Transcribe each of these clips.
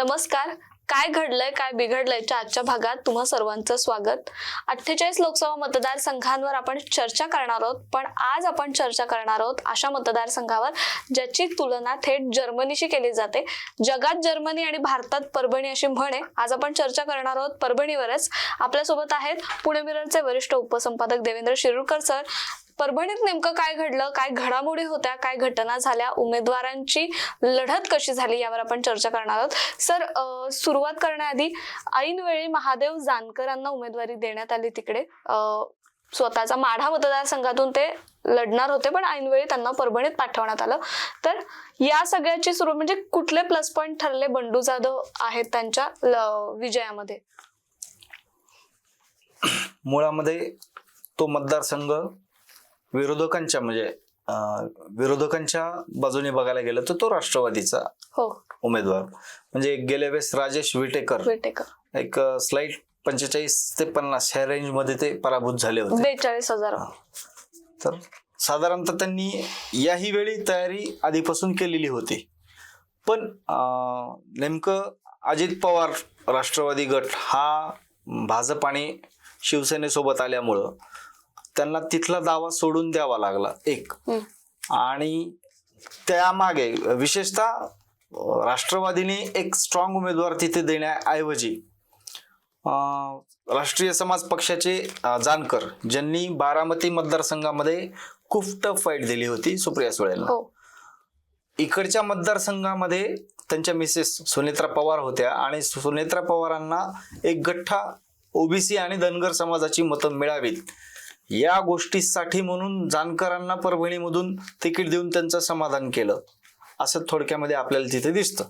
नमस्कार. काय घडलंय काय बिघडलंयच्या आजच्या भागात तुम्हा सर्वांचं स्वागत. अठ्ठेचाळीस लोकसभा मतदारसंघांवर आपण चर्चा करणार आहोत पण आज आपण चर्चा करणार आहोत अशा मतदारसंघावर ज्याची तुलना थेट जर्मनीशी केली जाते. जगात जर्मनी आणि भारतात परभणी अशी म्हण आहे. आज आपण चर्चा करणार आहोत परभणीवरच. आपल्यासोबत आहेत पुणे मिररचे वरिष्ठ उपसंपादक देवेंद्र शिरूरकर सर. परभणीत नेमकं काय घडलं? काय घडामोडी होत्या? काय घटना झाल्या? उमेदवारांची लढत कशी झाली यावर आपण चर्चा करणार आहोत. सर सुरुवात करण्याआधी ऐनवेळी महादेव जानकरांना उमेदवारी देण्यात आली तिकडे. स्वतःचा माढा मतदारसंघातून ते लढणार होते पण ऐनवेळी त्यांना परभणीत पाठवण्यात आलं. तर या सगळ्याची सुरू म्हणजे कुठले प्लस पॉईंट ठरले? बंडू जाधव आहेत त्यांच्या विजयामध्ये. मुळामध्ये तो मतदारसंघ विरोधकांच्या म्हणजे विरोधकांच्या बाजूने बघायला गेलं तर तो राष्ट्रवादीचा हो. उमेदवार. म्हणजे गेल्या वेळेस राजेश विटेकर विटेकर. एक स्लाइट पंचेचाळीस ते पन्नास ह्या रेंजमध्ये ते पराभूत झाले होते. बेचाळीस हजार. तर साधारणतः त्यांनी याही वेळी तयारी आधीपासून केलेली होती. पण नेमकं अजित पवार राष्ट्रवादी गट हा भाजप आणि शिवसेनेसोबत आल्यामुळं त्यांना तिथला दावा सोडून द्यावा लागला एक. आणि त्यामागे विशेषतः राष्ट्रवादीने एक स्ट्रॉंग उमेदवार तिथे देण्याऐवजी राष्ट्रीय समाज पक्षाचे जानकर ज्यांनी बारामती मतदारसंघामध्ये खूप टफ फाईट दिली होती सुप्रिया सुळेंना. हो. इकडच्या मतदारसंघामध्ये त्यांच्या मिसेस सुनेत्रा पवार होत्या आणि सुनेत्रा पवारांना एक गठ्ठा ओबीसी आणि धनगर समाजाची मतं मिळावीत. या गोष्टीसाठी म्हणून जानकरांना परभणीमधून तिकीट देऊन त्यांचं समाधान केलं. असं थोडक्यामध्ये आपल्याला तिथे दिसतं.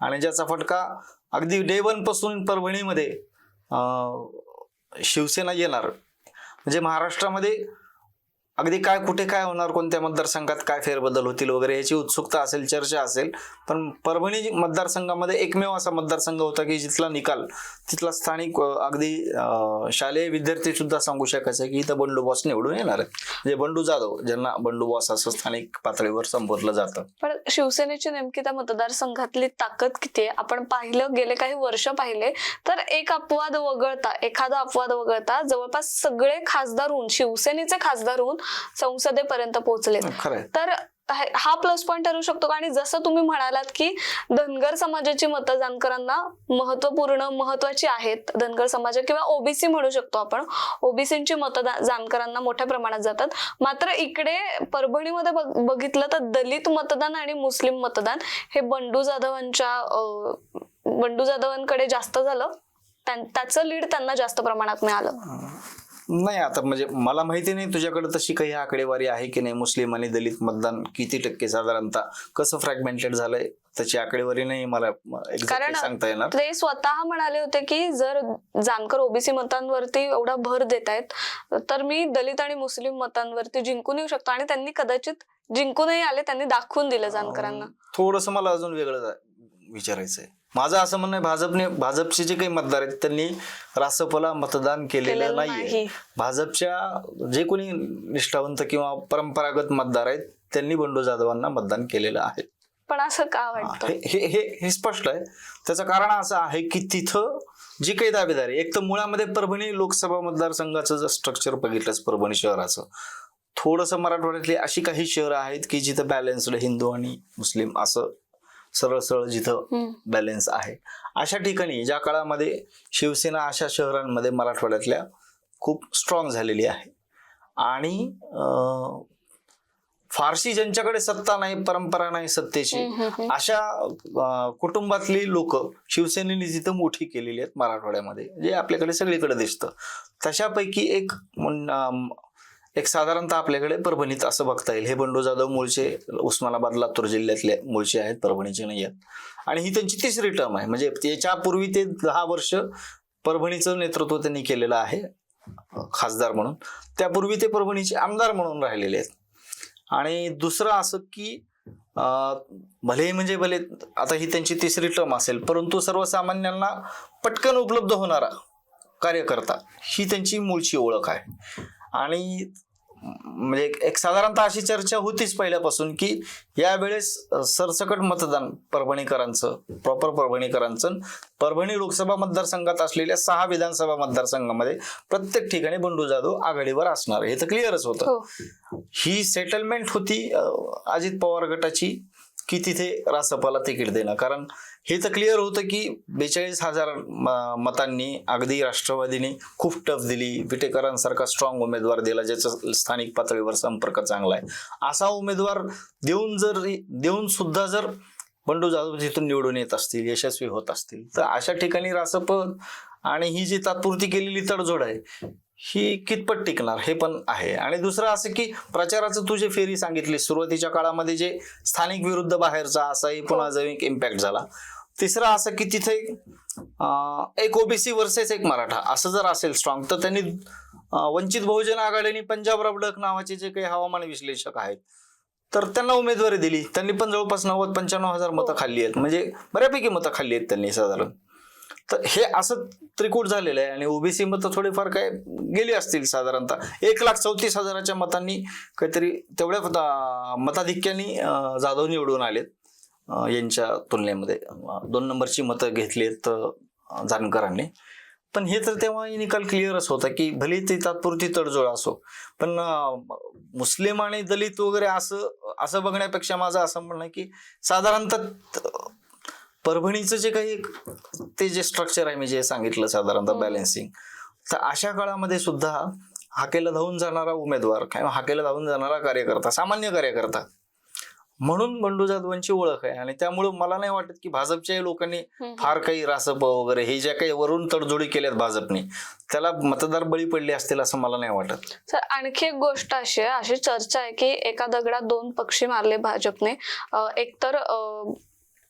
आणि ज्याचा फटका अगदी डे वनपासून परभणीमध्ये शिवसेना येणार. म्हणजे महाराष्ट्रामध्ये अगदी काय कुठे काय होणार कोणत्या मतदारसंघात काय फेरबदल होतील वगैरे याची उत्सुकता असेल चर्चा असेल पण परभणी मतदारसंघामध्ये एकमेव असा मतदारसंघ होता की जिथला निकाल तिथला स्थानिक अगदी शालेय विद्यार्थी सुद्धा सांगू शकायचे की इथं बंडू बॉस निवडून येणार आहेत. म्हणजे बंडू जाधव ज्यांना बंडू बॉस असं स्थानिक पातळीवर संबोधलं जातं. पण शिवसेनेची नेमकी त्या मतदारसंघातली ताकद किती आहे? आपण पाहिलं गेले काही वर्ष पाहिले तर एक अपवाद वगळता एखादा अपवाद वगळता जवळपास सगळे खासदार होऊन शिवसेनेचे खासदार होऊन संसदेपर्यंत पोहोचले खरंय. तर हा- प्लस पॉईंट ठरू शकतो का? आणि जसं तुम्ही म्हणालात की धनगर समाजाची मतं जानकरांना महत्त्वपूर्ण महत्वाची आहेत धनगर समाज किंवा ओबीसी म्हणू शकतो आपण. ओबीसीची मतं जानकरांना मोठ्या प्रमाणात जातात. मात्र इकडे परभणीमध्ये बघ- बघितलं तर दलित मतदान आणि मुस्लिम मतदान हे बंडू जाधवांच्या बंडू जाधवांकडे जास्त झालं. त्यां- त्याचं लीड त्यांना जास्त प्रमाणात मिळालं. नाही आता म्हणजे मला माहिती नाही तुझ्याकडे तशी काही आकडेवारी आहे की नाही? मुस्लिम आणि दलित मतदान किती टक्के साधारणतः कसं फ्रॅगमेंटेड झालंय? त्याची आकडेवारी नाही मला कारण सांगता येणार. ते स्वतः म्हणाले होते की जर जानकर ओबीसी मतांवरती एवढा भर देत आहेत तर मी दलित आणि मुस्लिम मतांवरती जिंकून येऊ शकतो आणि त्यांनी कदाचित जिंकूनही आले त्यांनी दाखवून दिलं जानकरांना थोडस मला अजून वेगळं विचारायचंय. माझं असं म्हणणं आहे भाजपने भाजपचे जे काही मतदार आहेत त्यांनी रासपला मतदान केलेलं नाहीये. नाही. भाजपच्या जे कोणी निष्ठावंत किंवा परंपरागत मतदार आहेत त्यांनी बंडू जाधवांना मतदान केलेलं आहे. पण असं का वाटतं? हे हे हे हे स्पष्ट आहे. त्याचं कारण असं आहे की तिथं जी काही दावेदारी एक तर मुळामध्ये परभणी लोकसभा मतदारसंघाचं जर स्ट्रक्चर बघितलंच परभणी शहराचं थोडंसं मराठवाड्यातली अशी काही शहरं आहेत की जिथं बॅलन्स्ड हिंदू आणि मुस्लिम असं सरळ सरळ जिथं. बॅलन्स आहे अशा ठिकाणी ज्या काळामध्ये शिवसेना अशा शहरांमध्ये मराठवाड्यातल्या खूप स्ट्रॉंग झालेली आहे आणि फारशी ज्यांच्याकडे सत्ता नाही परंपरा नाही सत्तेची. अशा कुटुंबातली लोक शिवसेनेने जिथं मोठी केलेली आहेत मराठवाड्यामध्ये जे आपल्याकडे सगळीकडे दिसतं तशापैकी एक एक साधारणतः आपल्याकडे परभणीत असं बघता येईल. हे बंडू जाधव मूळचे उस्मानाबाद लातूर जिल्ह्यातले मूळचे आहेत परभणीचे नाही आहेत. आणि ही त्यांची तिसरी टर्म आहे. म्हणजे याच्यापूर्वी ते दहा वर्ष परभणीचं नेतृत्व त्यांनी केलेलं आहे खासदार म्हणून. त्यापूर्वी ते परभणीचे आमदार म्हणून राहिलेले आहेत. आणि दुसरं असं की भले म्हणजे भले आता ही त्यांची तिसरी टर्म असेल परंतु सर्वसामान्यांना पटकन उपलब्ध होणारा कार्यकर्ता ही त्यांची मूळची ओळख आहे. आणि म्हणजे एक- एक साधारणतः अशी चर्चा होतीच पहिल्यापासून की यावेळेस सरसकट मतदान परभणीकरांचं प्रॉपर परभणीकरांचं परभणी लोकसभा मतदारसंघात असलेल्या सहा विधानसभा मतदारसंघामध्ये प्रत्येक ठिकाणी बंडू जाधव आघाडीवर असणार. हे तर क्लिअरच होतं. हो. ही सेटलमेंट होती अजित पवार गटाची. की तिथे रासपाला तिकीट देणं. कारण हे तर क्लिअर होतं की बेचाळीस हजार म- मतांनी अगदी राष्ट्रवादीने खूप टफ दिली. विटेकरांसारखा स्ट्रॉंग उमेदवार दिला ज्याचा स्थानिक पातळीवर संपर्क चांगला आहे. असा उमेदवार देऊन जर देऊन सुद्धा जर बंडू जाधव तिथून निवडून येत असतील यशस्वी होत असतील तर अशा ठिकाणी रासप आणि ही जी तात्पुरती केलेली तडजोड आहे ही कितपत टिकणार हे पण आहे. आणि दुसरं असं की प्रचाराचं तू जे फेरी सांगितली सुरुवातीच्या काळामध्ये जे स्थानिक विरुद्ध बाहेरचा असाही पुन्हा जैविक इम्पॅक्ट झाला. तिसरं असं की तिथे एक ओबीसी वर्सेस एक मराठा असं जर असेल स्ट्रॉंग तर त्यांनी वंचित बहुजन आघाडीने पंजाब रबडक नावाचे जे काही हवामान विश्लेषक आहेत तर त्यांना उमेदवारी दिली. त्यांनी पण जवळपास नव्वद पंच्याण्णव हजार मतं खाल्ली आहेत. म्हणजे बऱ्यापैकी मतं खाल्ली आहेत त्यांनी साधारण. तर हे असं त्रिकूट झालेलं आहे आणि ओबीसी मतं थोडेफार काय गेली असतील साधारणतः. एक लाख चौतीस हजाराच्या मतांनी काहीतरी तेवढ्या मता- मताधिक्याने जाधव निवडून आलेत. यांच्या तुलनेमध्ये दोन नंबरची मतं घेतली आहेत जानकरांनी. पण हे तर तेव्हा निकाल क्लिअरच होता की भले ती तात्पुरती तडजोड असो पण मुस्लिम आणि दलित वगैरे असं असं बघण्यापेक्षा माझं असं म्हणणं की साधारणतः परभणीचं जे काही ते जे स्ट्रक्चर आहे मी जे सांगितलं साधारणतः. बॅलन्सिंग तर अशा काळामध्ये सुद्धा हाकेला धावून जाणारा उमेदवार किंवा हाकेला धावून जाणारा कार्यकर्ता सामान्य कार्यकर्ता म्हणून बंडू जाधवांची ओळख आहे आणि त्यामुळं मला नाही वाटत की भाजपच्याही लोकांनी. फार काही रासप वगैरे हे ज्या काही वरून तडजोडी केल्यात भाजपने त्याला मतदार बळी पडले असतील असं मला नाही वाटत सर आणखी एक गोष्ट अशी आहे अशी चर्चा आहे की एका दगडात दोन पक्षी मारले भाजपने एकतर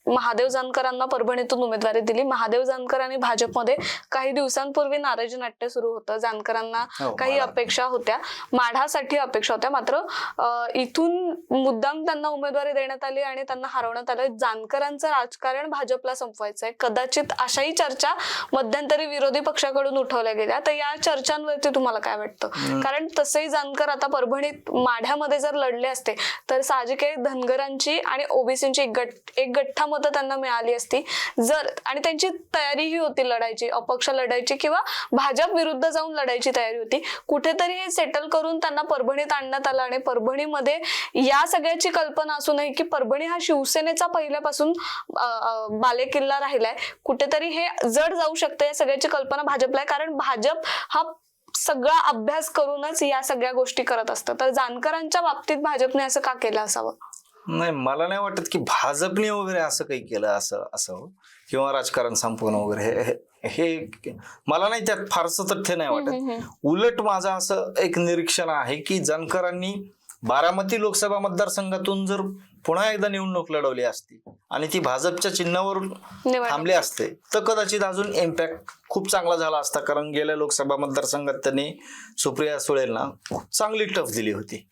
महादेव जानकरांना परभणीतून उमेदवारी दिली. महादेव जानकर आणि भाजपमध्ये काही दिवसांपूर्वी नाराजी नाट्य सुरू होतं. जानकरांना हो, काही अपेक्षा होत्या. माढासाठी अपेक्षा होत्या. मात्र इथून मुद्दाम त्यांना उमेदवारी देण्यात आली आणि त्यांना हरवण्यात आलं. जानकरांचं राजकारण भाजपला संपवायचंय. कदाचित अशाही चर्चा मध्यंतरी विरोधी पक्षाकडून उठवल्या गेल्या. तर या चर्चांवरती तुम्हाला काय वाटतं. कारण तसंही जानकर आता परभणीत माढ्यामध्ये जर लढले असते तर साहजिक आहे धनगरांची आणि ओबीसीची एक गट एक गठ्ठा मतं त्यांना मिळाली असती. जर आणि त्यांची तयारीही होती लढायची अपक्ष लढायची किंवा भाजप विरुद्ध जाऊन लढायची तयारी होती. कुठेतरी हे सेटल करून त्यांना परभणीत आणण्यात आलं आणि परभणीमध्ये या सगळ्याची कल्पना असूनही की परभणी हा शिवसेनेचा पहिल्यापासून बालेकिल्ला राहिलाय. कुठेतरी हे जड जाऊ शकतं या सगळ्याची कल्पना भाजपला आहे. कारण भाजप हा सगळा अभ्यास करूनच या सगळ्या गोष्टी करत असतं. तर जानकरांच्या बाबतीत भाजपने असं का केलं असावं? नाही मला नाही वाटत की भाजपने वगैरे असं काही केलं असं असावं किंवा राजकारण संपवणं वगैरे हे- हे हे मला नाही त्यात फारसं तथ्य नाही वाटत. उलट माझं असं एक निरीक्षण आहे की जानकरांनी बारामती लोकसभा मतदारसंघातून जर पुन्हा एकदा निवडणूक लढवली असती आणि ती भाजपच्या चिन्हावर. थांबले असते तर कदाचित अजून इम्पॅक्ट खूप चांगला झाला असता. कारण गेल्या लोकसभा मतदारसंघात त्यांनी सुप्रिया सुळेंना खूप चांगली टफ दिली होती.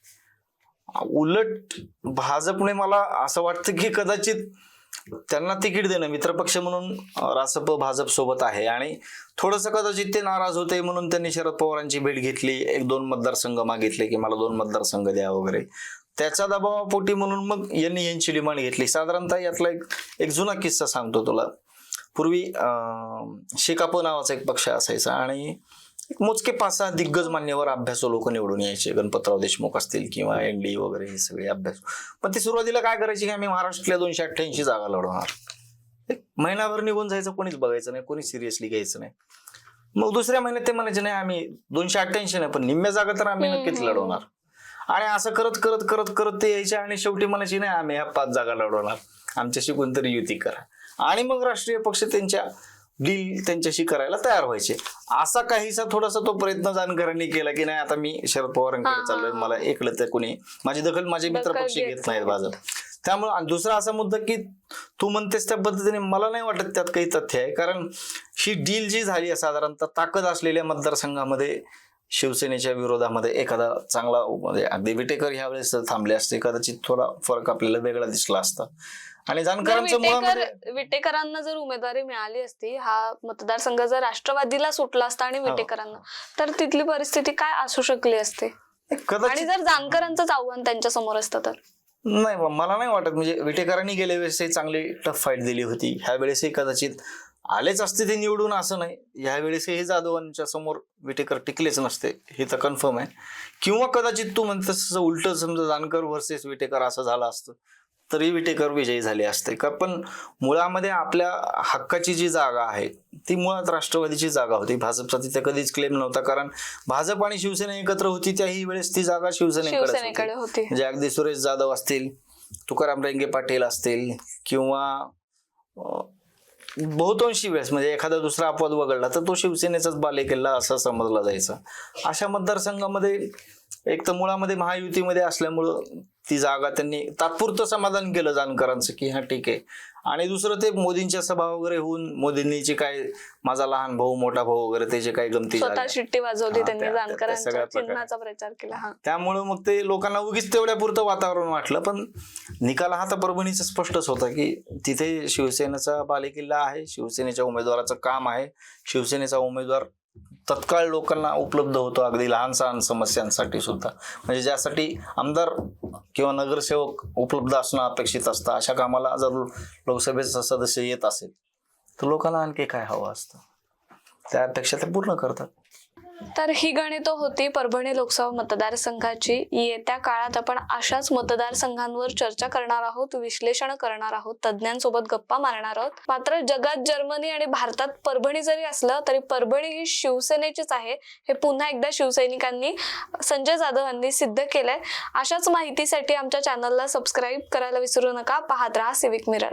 उलट भाजपने मला असं वाटतं की कदाचित त्यांना तिकीट देणं मित्रपक्ष म्हणून रासप भाजप सोबत आहे. आणि थोडस कदाचित ते नाराज होते म्हणून त्यांनी शरद पवारांची भेट घेतली. एक दोन मतदारसंघ मागितले की मला दोन मतदारसंघ द्या वगैरे. त्याच्या दबावापोटी म्हणून मग यांनी यांची डिमांड घेतली. साधारणतः यातला एक एक जुना किस्सा सांगतो तुला. पूर्वी अं, शेकाप नावाचा एक पक्ष असायचा आणि मोजके पाच सहा दिग्गज मान्यवर अभ्यासू लोक निवडून यायचे. गणपतराव देशमुख असतील किंवा एन डी वगैरे हे सगळे अभ्यास. पण ते सुरुवातीला काय करायचे की आम्ही महाराष्ट्रातल्या दोनशे अठ्ठ्याऐंशी जागा लढवणार. एक महिनाभर निघून जायचं कोणीच बघायचं नाही कोणी सिरियसली घ्यायचं नाही. मग दुसऱ्या महिन्यात ते म्हणायचे नाही आम्ही दोनशे अठ्ठ्याऐंशी नाही पण निम्म्या जागा तर आम्ही नक्कीच. लढवणार. आणि असं करत करत करत करत ते यायचे आणि शेवटी म्हणायचे नाही आम्ही ह्या पाच जागा लढवणार. आमच्याशी कोणतरी युती करा. आणि मग राष्ट्रीय पक्ष त्यांच्या डील त्यांच्याशी करायला तयार व्हायचे. असा काहीसा थोडासा तो प्रयत्न जानकरांनी केला की नाही आता मी शरद पवारांकडे चाललोय. मला एकलं तर कोणी माझी दखल माझे दखल मित्रपक्ष घेत नाहीत नाही. भाजप. त्यामुळे आणि दुसरा असा मुद्दा की तू म्हणतेस त्या पद्धतीने मला नाही वाटत त्यात काही तथ्य आहे. कारण ही डील जी झाली आहे साधारणतः ताकद असलेल्या मतदारसंघामध्ये शिवसेनेच्या विरोधामध्ये एखादा चांगला म्हणजे अगदी विटेकर ह्यावेळेस थांबले असते. कदाचित थोडा फरक आपल्याला वेगळा दिसला असता. आणि जानकरांचं विटेकर विटेकरांना जर उमेदवारी मिळाली असती हा मतदारसंघ जर राष्ट्रवादीला सुटला असता आणि हो. विटेकरांना तर तिथली परिस्थिती काय असू शकली असते? आणि जर जानकरांचंच आव्हान त्यांच्यासमोर असतं तर? नाही मला नाही वाटत. म्हणजे विटेकरांनी गेल्या वेळेसही चांगली टफ फाईट दिली होती. ह्या वेळेसही कदाचित आलेच असते ते निवडून असं नाही. ह्या वेळेसही जाधवांच्या समोर विटेकर टिकलेच नसते हे तर कन्फर्म आहे. किंवा कदाचित तू म्हणतस उलट समजा जानकर वर्सेस विटेकर असं झालं असतं. तरी विटेकर विजयी झाले असते. का पण मुळामध्ये आपल्या हक्काची जी जागा आहे ती मुळात राष्ट्रवादीची जागा होती. भाजपचा तिथे कधीच क्लेम नव्हता. कारण भाजप आणि शिवसेना एकत्र होती त्याही वेळेस ती जागा शिवसेनेकडे होती. म्हणजे अगदी सुरेश जाधव असतील तुकाराम रेंगे पाटील असतील किंवा बहुतांशी वेळेस म्हणजे एखादा दुसरा अपवाद वगळला तर तो शिवसेनेचाच बालेकिल्ला असा समजला जायचा. अशा मतदारसंघामध्ये एक तर मुळामध्ये महायुतीमध्ये असल्यामुळं ती जागा त्यांनी तात्पुरतं समाधान केलं जानकरांचं की हा ठीक आहे. आणि दुसरं ते मोदींच्या सभा वगैरे होऊन मोदींनी जे काय माझा लहान भाऊ मोठा भाऊ वगैरे ते जे काही गमती शिट्टी वाजवली त्यांनी त्यामुळं मग ते लोकांना उगीच तेवढ्या पुरतं वातावरण वाटलं पण निकाल हा तर परभणीचा स्पष्टच होता की तिथे शिवसेनेचा बालेकिल्ला आहे शिवसेनेच्या उमेदवाराचं काम आहे. शिवसेनेचा उमेदवार तत्काळ लोकांना उपलब्ध होतो अगदी लहान सहान समस्यांसाठी सुद्धा. म्हणजे ज्यासाठी आमदार किंवा नगरसेवक उपलब्ध असणं अपेक्षित असतं अशा कामाला जर लोकसभेचा सदस्य येत असेल तर लोकांना आणखी काय हवं असतं? त्या अपेक्षा ते पूर्ण करतात. तर ही गणित होती परभणी लोकसभा मतदारसंघाची. येत्या काळात आपण अशाच मतदारसंघांवर चर्चा करणार आहोत विश्लेषण करणार आहोत तज्ज्ञांसोबत गप्पा मारणार आहोत. मात्र जगात जर्मनी आणि भारतात परभणी जरी असलं तरी परभणी ही शिवसेनेचीच आहे. हे पुन्हा एकदा शिवसैनिकांनी संजय जाधव यांनी सिद्ध केलंय. अशाच माहितीसाठी आमच्या चॅनलला सबस्क्राईब करायला विसरू नका. पाहत राहा सिविक मिरर